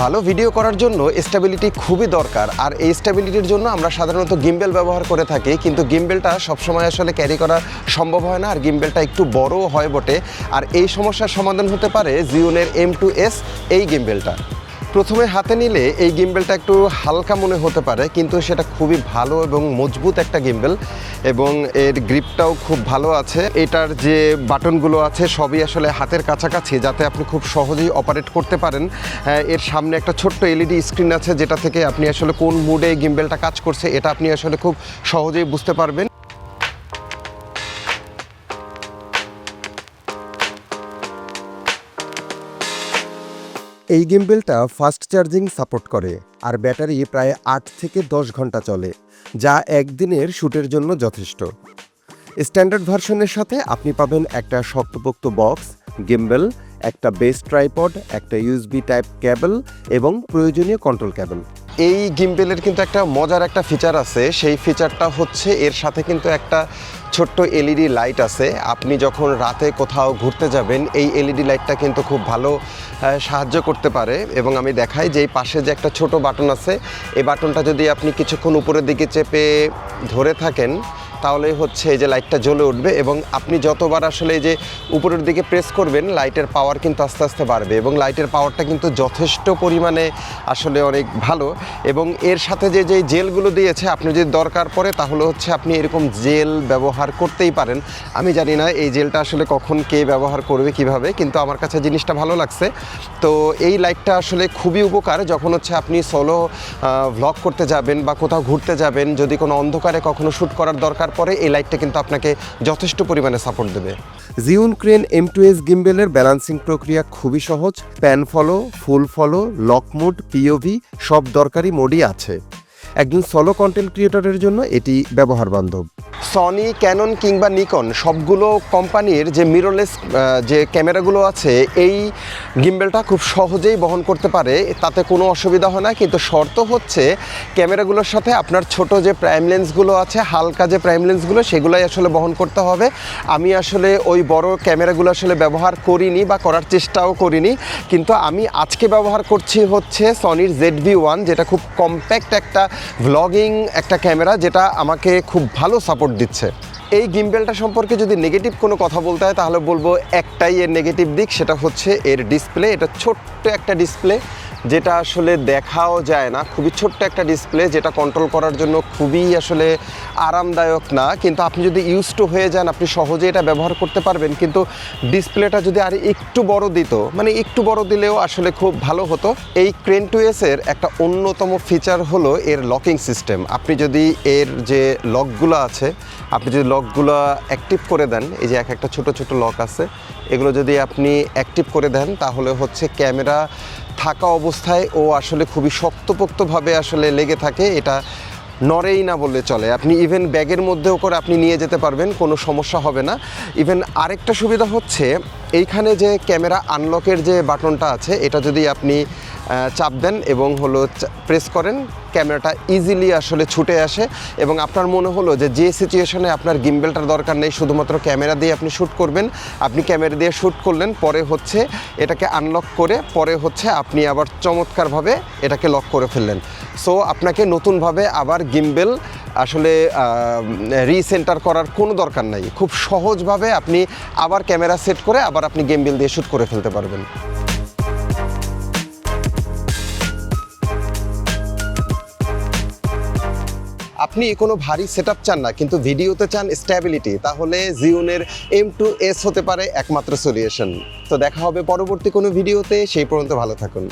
ভালো ভিডিও করার জন্য স্টেবিলিটি খুবই দরকার। আর এই স্টেবিলিটির জন্য আমরা সাধারণত গিম্বেল ব্যবহার করে থাকি, কিন্তু গিম্বেলটা সবসময় আসলে ক্যারি করা সম্ভব হয় না, আর গিম্বেলটা একটু বড় হয় বটে। আর এই সমস্যার সমাধান হতে পারে জিওনের এম টু এস এই গিম্বেলটা প্রথমে হাতে নিলে এই গিম্বেলটা একটু হালকা মনে হতে পারে কিন্তু সেটা খুবই ভালো এবং মজবুত একটা গিম্বেল এবং এর গ্রিপটাও খুব ভালো আছে। এটার যে বাটনগুলো আছে সবই আসলে হাতের কাছাকাছি যাতে আপনি খুব সহজেই অপারেট করতে পারেন। হ্যাঁ, এর সামনে একটা ছোট্ট এলইডি স্ক্রিন আছে যেটা থেকে আপনি আসলে কোন মুডে গিম্বেলটা কাজ করছে এটা আপনি আসলে খুব সহজেই বুঝতে পারবেন। এই গিম্বেলটা ফাস্ট চার্জিং সাপোর্ট করে, আর ব্যাটারি প্রায় আট থেকে দশ ঘণ্টা চলে, যা একদিনের শ্যুটের জন্য যথেষ্ট। স্ট্যান্ডার্ড ভার্সনের সাথে আপনি পাবেন একটা শক্তপোক্ত বক্স গিম্বেল একটা বেস ট্রাইপড একটা ইউএসবি টাইপ ক্যাবেল এবং প্রয়োজনীয় কন্ট্রোল কেবল এই গিম্বেলের কিন্তু একটা মজার একটা ফিচার আছে। সেই ফিচারটা হচ্ছে এর সাথে কিন্তু একটা ছোট্ট এলইডি লাইট আছে। আপনি যখন রাতে কোথাও ঘুরতে যাবেন, এই এলইডি লাইটটা কিন্তু খুব ভালো সাহায্য করতে পারে। এবং আমি দেখাই যে এই পাশে যে একটা ছোট বাটন আছে, এই বাটনটা যদি আপনি কিছুক্ষণ উপরের দিকে চেপে ধরে থাকেন তাহলে হচ্ছে এই যে লাইটটা জ্বলে উঠবে এবং আপনি যতবার আসলে এই যে উপরের দিকে প্রেস করবেন, লাইটের পাওয়ার কিন্তু আস্তে আস্তে বাড়বে এবং লাইটের পাওয়ারটা কিন্তু যথেষ্ট পরিমাণে আসলে অনেক ভালো এবং এর সাথে যে যে জেলগুলো দিয়েছে, আপনি যদি দরকার পড়ে তাহলে হচ্ছে আপনি এরকম জেল ব্যবহার করতেই পারেন। আমি জানি না এই জেলটা আসলে কখন কে ব্যবহার করবে, কীভাবে, কিন্তু আমার কাছে জিনিসটা ভালো লাগছে। তো এই লাইটটা আসলে খুবই উপকার যখন হচ্ছে আপনি সোলো ভ্লগ করতে যাবেন বা কোথাও ঘুরতে যাবেন, যদি কোনো অন্ধকারে কখনো শ্যুট করার দরকার পড়ে এই লাইটটা কিন্তু আপনাকে যথেষ্ট পরিমাণে সাপোর্ট দেবে। Zhiyun crane M two S গিম্বেলের balancing প্রক্রিয়া খুবই সহজ। Pan follow full follow lock mode POV সব দরকারি মোডই আছে। একজন সলো কন্টেন্ট ক্রিয়েটরের জন্য এটি ব্যবহার বান্ধব। সনি ক্যানন কিংবা নিকন সবগুলো কোম্পানির যে মিররলেস যে ক্যামেরাগুলো আছে, এই গিম্বেলটা খুব সহজেই বহন করতে পারে। তাতে কোনো অসুবিধা হয় না, কিন্তু শর্ত হচ্ছে ক্যামেরাগুলোর সাথে আপনার ছোট যে প্রাইম লেন্সগুলো আছে, হালকা যে প্রাইম লেন্সগুলো সেগুলোই আসলে বহন করতে হবে। আমি আসলে ওই বড় ক্যামেরাগুলো আসলে ব্যবহার করিনি বা করার চেষ্টাও করিনি, কিন্তু আমি আজকে ব্যবহার করছি হচ্ছে সনির জেড ভি ওয়ান যেটা খুব কম্প্যাক্ট একটা ভ্লগিং একটা ক্যামেরা, যেটা আমাকে খুব ভালো সাপোর্ট দিচ্ছে। এই গিম্বেলটা সম্পর্কে যদি নেগেটিভ কোনো কথা বলতে হয়, তাহলে বলব একটাই এর নেগেটিভ দিক, সেটা হচ্ছে এর ডিসপ্লে এটা ছোট্ট একটা ডিসপ্লে যেটা আসলে দেখাও যায় না। খুবই ছোট্ট একটা ডিসপ্লে যেটা কন্ট্রোল করার জন্য খুবই আসলে আরামদায়ক না। কিন্তু আপনি যদি ইউজ টু হয়ে যান, আপনি সহজে এটা ব্যবহার করতে পারবেন। কিন্তু ডিসপ্লেটা যদি আর একটু বড় দিত মানে একটু বড় দিলেও আসলে খুব ভালো হতো। এই ক্রেন টু এর একটা অন্যতম ফিচার হলো এর লকিং সিস্টেম আপনি যদি এর যে লকগুলো আছে, আপনি যদি লকগুলো অ্যাক্টিভ করে দেন, এই যে এক একটা ছোট ছোট লক আছে, এগুলো যদি আপনি অ্যাক্টিভ করে দেন, তাহলে হচ্ছে ক্যামেরা থাকা অবস্থায় ও আসলে খুবই শক্তপোক্তভাবে আসলে লেগে থাকে এটা নড়েই না বললে চলে। আপনি ইভেন ব্যাগের মধ্যেও করে আপনি নিয়ে যেতে পারবেন, কোনো সমস্যা হবে না। ইভেন আরেকটা সুবিধা হচ্ছে, এইখানে যে ক্যামেরা আনলকের যে বাটনটা আছে, এটা যদি আপনি চাপ দেন এবং হলো প্রেস করেন, ক্যামেরাটা ইজিলি আসলে ছুটে আসে এবং আপনার মনে হলো যে যে সিচুয়েশনে আপনার গিম্বেলটার দরকার নেই, শুধুমাত্র ক্যামেরা দিয়ে আপনি শ্যুট করবেন। আপনি ক্যামেরা দিয়ে শ্যুট করলেন, পরে হচ্ছে এটাকে আনলক করে, পরে হচ্ছে আপনি আবার চমৎকারভাবে এটাকে লক করে ফেললেন। সো আপনাকে নতুনভাবে আবার গিম্বেল আসলে রিসেন্টার করার কোনো দরকার নাই। খুব সহজভাবে আপনি আবার ক্যামেরা সেট করে আবার আপনি গেমবেল দিয়ে শ্যুট করে ফেলতে পারবেন। আপনি কোনো ভারী সেট চান না, কিন্তু ভিডিওতে চান স্ট্যাবিলিটি তাহলে জিওনের এম টু এস হতে পারে একমাত্র সলিউশন তো দেখা হবে পরবর্তী কোনো ভিডিওতে, সেই পর্যন্ত ভালো থাকুন।